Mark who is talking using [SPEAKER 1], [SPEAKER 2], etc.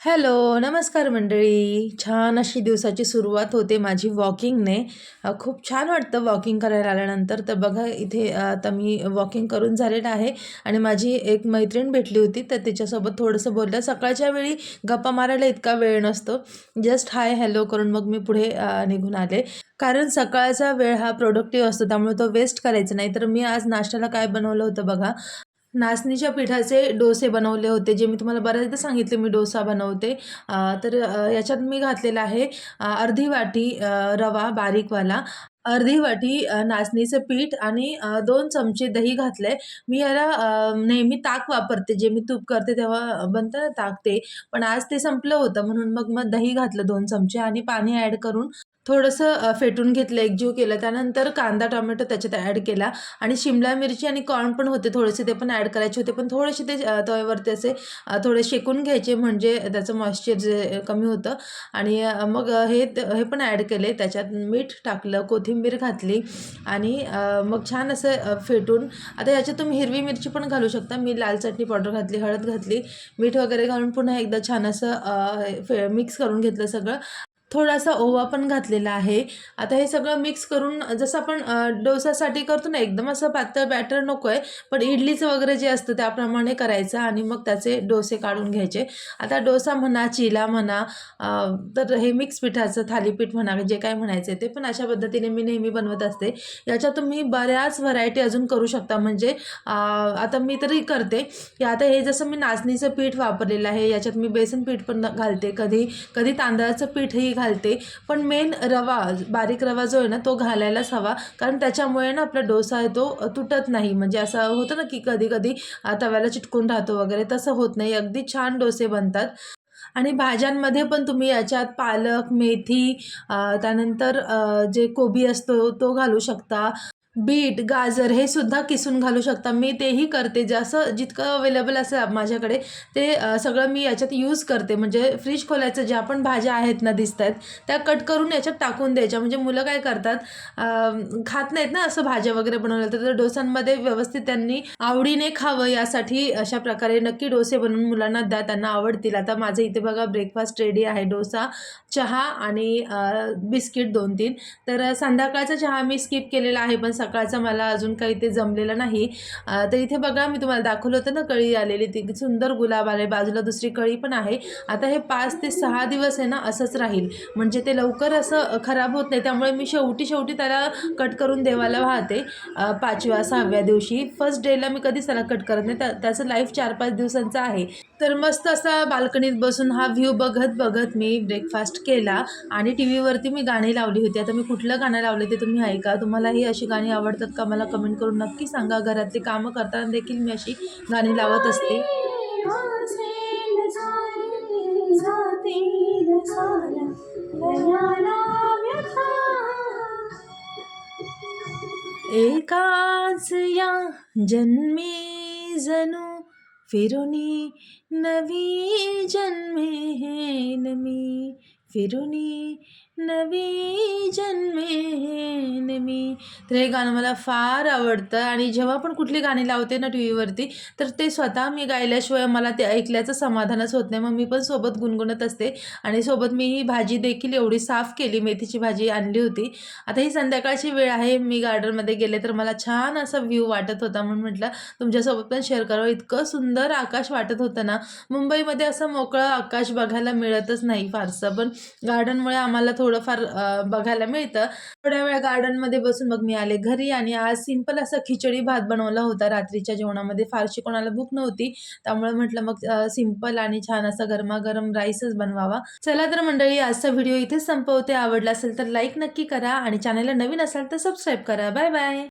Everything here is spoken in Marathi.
[SPEAKER 1] हॅलो नमस्कार मंडळी. छान अशी दिवसाची सुरुवात होते माझी वॉकिंगने. खूप छान वाटतं वॉकिंग करायला आल्यानंतर. तर बघा इथे आता मी वॉकिंग करून झालेलं आहे आणि माझी एक मैत्रीण भेटली होती. तर तिच्यासोबत थोडंसं बोललं. सकाळच्या वेळी गप्पा मारायला इतका वेळ नसतो. जस्ट हाय हॅलो करून मग मी पुढे निघून आले. कारण सकाळचा वेळ हा प्रोडक्टिव्ह असतो. त्यामुळे तो वेस्ट करायचा नाही. तर मी आज नाश्त्याला काय बनवलं होतं बघा? नाचणीच्या पिठाचे डोसे बनवले होते जे मी तुम्हाला बऱ्याचदा सांगितले मी डोसा बनवते. तर याच्यात मी घातलेला आहे अर्धी वाटी रवा बारीकवाला. अर्धी वाटी नाचणीचं पीठ आणि दोन चमचे दही घातलंय. मी याला नेहमी ताक वापरते जे मी तूप करते तेव्हा बनतं ताक ते. पण आज ते संपलं होतं म्हणून मग मग दही घातलं दोन चमचे आणि पाणी ॲड करून थोडंसं फेटून घेतलं एकजीव केलं. त्यानंतर कांदा टोमॅटो त्याच्यात ॲड केला आणि शिमला मिरची आणि कॉर्न पण होते थोडेसे ते पण ॲड करायचे होते. पण थोडेसे ते तव्यावरती असे थोडे शेकून घ्यायचे म्हणजे त्याचं मॉइश्चर जे कमी होतं. आणि मग हे हे पण ॲड केले. त्याच्यात मीठ टाकलं कोथिंबीर घातली आणि मग छान असं फेटून आता याच्यात तुम्ही हिरवी मिरची पण घालू शकता. मी लाल चटणी पावडर घातली हळद घातली. मीठ वगैरे घालून पुन्हा एकदा छान असं फे मिक्स करून घेतलं सगळं. थोडासा ओवा पण घातलेला आहे. आता हे सगळं मिक्स करून जसं आपण डोसासाठी करतो ना एकदम असं पातळ बॅटर नको आहे पण इडलीचं वगैरे जे असतं त्याप्रमाणे करायचं आणि मग त्याचे डोसे काढून घ्यायचे. आता डोसा म्हणा चिला म्हणा तर हे मिक्स पिठाचं थालीपीठ म्हणा जे काय म्हणायचं ते पण अशा पद्धतीने मी नेहमी बनवत असते. याच्यात तुम्ही बऱ्याच व्हरायटी अजून करू शकता. म्हणजे आता मी तरी करते. की आता हे जसं मी नाचणीचं पीठ वापरलेलं आहे याच्यात मी बेसन पीठ पण घालते. कधी कधी तांदळाचं पीठही घालते. पण मेन रवा बारीक रवा जो आहे ना तो घालायलाच हवा. कारण त्याच्यामुळे ना आपला डोसा आहे तो तुटत नाही. म्हणजे असं होतं ना की कधी कधी तव्याला चिटकून राहतो वगैरे तसं होत नाही. अगदी छान डोसे बनतात. आणि भाज्यांमध्ये पण तुम्ही याच्यात पालक मेथी त्यानंतर जे कोबी असतो तो घालू शकता. बीट गाजर हे सुद्धा किसून घालू शकता. मी तेही करते. जसं जितकं अवेलेबल असेल माझ्याकडे ते सगळं मी याच्यात यूज करते. म्हणजे फ्रीज खोलायचं ज्या पण भाज्या आहेत ना दिसत आहेत त्या कट करून याच्यात टाकून द्यायच्या. म्हणजे मुलं काय करतात खात नाहीत ना असं भाज्या वगैरे बनवलं तर डोसांमध्ये व्यवस्थित त्यांनी आवडीने खावं यासाठी अशा प्रकारे नक्की डोसे बनवून मुलांना द्या. त्यांना आवडतील. आता माझं इथे बघा ब्रेकफास्ट रेडी आहे. डोसा चहा आणि बिस्किट दोन तीन तर संध्याकाळचा चहा मी स्किप केलेला आहे पण सकाळचा मला अजून काही ते जमलेलं नाही. तर इथे बघा मी तुम्हाला दाखवलं होतं ना कळी आलेली ती सुंदर गुलाब आले बाजूला दुसरी कळी पण आहे. आता हे पाच ते सहा दिवस आहे ना असंच राहील. म्हणजे ते लवकर असं खराब होत नाही त्यामुळे मी शेवटी शेवटी त्याला कट करून देवाला वाहते. पाचव्या सहाव्या दिवशी. फर्स्ट डेला मी कधीच त्याला कट करत नाही. त्या त्याचं लाईफ चार पाच दिवसांचं आहे. तर मस्त असा बाल्कनीत बसून हा व्ह्यू बघत बघत मी ब्रेकफास्ट केला. आणि टी व्हीवरती मी गाणी लावली होती. आता मी कुठलं गाणं लावले ते तुम्ही ऐका. तुम्हालाही अशी गाणी आवडतात का मला कमेंट करून नक्की सांगा. घरातली कामं करताना देखील मी अशी गाणी लावत असते. एकाच या जन्मी जणू फिरुनी नवी जन्मेन मी. फिरुनी नवी जन्मेन मी. तर हे गाणं मला फार आवडतं आणि जेव्हा पण कुठली गाणी लावते ना टी व्हीवरती तर ते स्वतः मी गायल्याशिवाय मला ते ऐकल्याचं समाधानच होत नाही. मग मी पण सोबत गुणगुणत असते आणि सोबत मी ही भाजी देखील एवढी साफ केली मेथीची भाजी आणली होती. आता ही संध्याकाळची वेळ आहे मी गार्डनमध्ये गेले तर मला छान असा व्ह्यू वाटत होता. म्हणून म्हटलं तुमच्यासोबत पण शेअर करावं. इतकं सुंदर आकाश वाटत होतं ना. मुंबईमध्ये असं मोकळं आकाश बघायला मिळतच नाही फारसं. पण गार्डनमुळे आम्हाला थोडंफार बघायला मिळतं. थोड्या वेळ गार्डनमध्ये बसून मग मी आले घरी आणि आज सिंपल असं खिचडी भात बनवला होता. रात्रीच्या जेवणामध्ये फारशी कोणाला भूक नव्हती. त्यामुळे म्हटलं मग सिंपल आणि छान असा गरमागरम राईसच बनवावा. चला तर मंडळी आजचा व्हिडिओ इथेच संपवते. आवडला असेल तर लाईक नक्की करा आणि चॅनलला नवीन असाल तर सबस्क्राईब करा. Bye bye.